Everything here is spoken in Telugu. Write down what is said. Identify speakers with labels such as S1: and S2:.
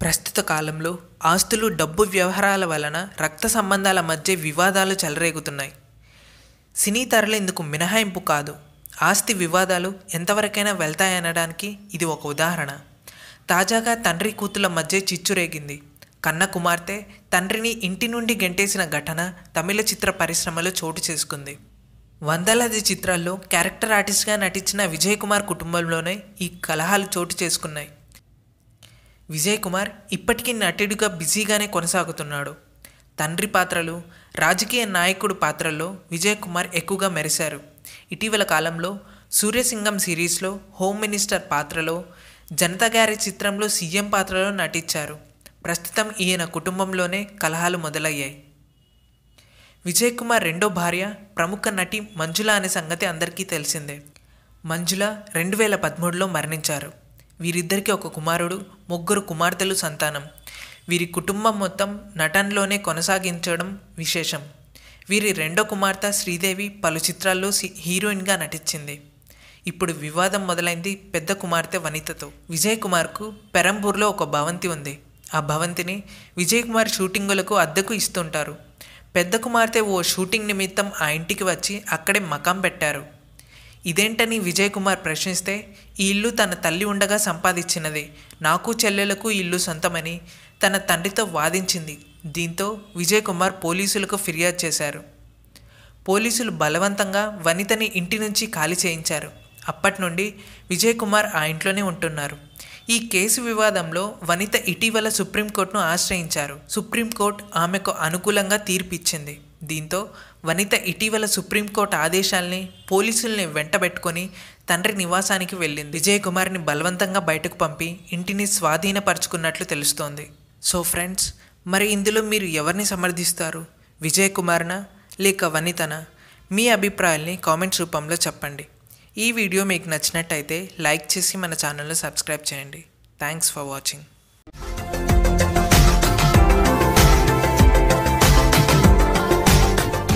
S1: ప్రస్తుత కాలంలో ఆస్తులు డబ్బు వ్యవహారాల వలన రక్త సంబంధాల మధ్య వివాదాలు చెలరేగుతున్నాయి. సినీ తరలు ఇందుకు మినహాయింపు కాదు. ఆస్తి వివాదాలు ఎంతవరకైనా వెళ్తాయనడానికి ఇది ఒక ఉదాహరణ. తాజాగా తండ్రి కూతుల మధ్య చిచ్చురేగింది కన్న కుమార్తె తండ్రిని ఇంటి నుండి గెంటేసిన ఘటన తమిళ చిత్ర పరిశ్రమలో చోటు చేసుకుంది. వందలాది చిత్రాల్లో క్యారెక్టర్ ఆర్టిస్ట్గా నటించిన విజయ్ కుమార్ కుటుంబంలోనే ఈ కలహాలు చోటు చేసుకున్నాయి. విజయ్ కుమార్ ఇప్పటికీ నటుడిగా బిజీగానే కొనసాగుతున్నాడు. తండ్రి పాత్రలు రాజకీయ నాయకుడు పాత్రల్లో విజయ్ కుమార్ ఎక్కువగా మెరిశారు. ఇటీవల కాలంలో సూర్యసింగం సిరీస్లో హోమ్ మినిస్టర్ పాత్రలో జనతా గారి చిత్రంలో సీఎం పాత్రలో నటించారు. ప్రస్తుతం ఈయన కుటుంబంలోనే కలహాలు మొదలయ్యాయి. విజయ్ కుమార్ రెండో భార్య ప్రముఖ నటి మంజుల అనే సంగతి అందరికీ తెలిసిందే. మంజుల రెండు వేల పదమూడులో మరణించారు. వీరిద్దరికీ ఒక కుమారుడు ముగ్గురు కుమార్తెలు సంతానం. వీరి కుటుంబం మొత్తం నటనలోనే కొనసాగించడం విశేషం. వీరి రెండో కుమార్తె శ్రీదేవి పలు చిత్రాల్లో సి- హీరోయిన్గా నటించింది. ఇప్పుడు వివాదం మొదలైంది పెద్ద కుమార్తె వనితతో. విజయ్ కుమార్కు పెరంబూర్లో ఒక భవంతి ఉంది. ఆ భవంతిని విజయ్ కుమార్ షూటింగులకు అద్దెకు ఇస్తుంటారు. పెద్ద కుమార్తె ఓ షూటింగ్ నిమిత్తం ఆ ఇంటికి వచ్చి అక్కడే మకాం పెట్టారు. ఇదేంటని విజయ్ కుమార్ ప్రశ్నిస్తే ఈ ఇల్లు తన తల్లి ఉండగా సంపాదించినది. నాకు చెల్లెలకు ఇల్లు సొంతమని తన తండ్రితో వాదించింది. దీంతో విజయ్ కుమార్ పోలీసులకు ఫిర్యాదు చేశారు. పోలీసులు బలవంతంగా వనితని ఇంటి నుంచి ఖాళీ చేయించారు. అప్పటి నుండి విజయ్ కుమార్ ఆ ఇంట్లోనే ఉంటున్నారు. ఈ కేసు వివాదంలో వనిత ఇటీవల సుప్రీంకోర్టును ఆశ్రయించారు. సుప్రీంకోర్టు ఆమెకు అనుకూలంగా తీర్పిచ్చింది. దీంతో వనిత ఇటీవల సుప్రీంకోర్టు ఆదేశాల్ని పోలీసుల్ని వెంటబెట్టుకొని తండ్రి నివాసానికి వెళ్ళింది. విజయ్ కుమార్ని బలవంతంగా బయటకు పంపి ఇంటిని స్వాధీనపరుచుకున్నట్లు తెలుస్తోంది. సో ఫ్రెండ్స్ మరి ఇందులో మీరు ఎవరిని సమర్థిస్తారు? విజయ్ కుమార్నా లేక వనితనా? మీ అభిప్రాయాల్ని కామెంట్స్ రూపంలో చెప్పండి. ఈ వీడియో మీకు నచ్చినట్టయితే లైక్ చేసి మన ఛానల్ని సబ్స్క్రైబ్ చేయండి. Thanks for watching.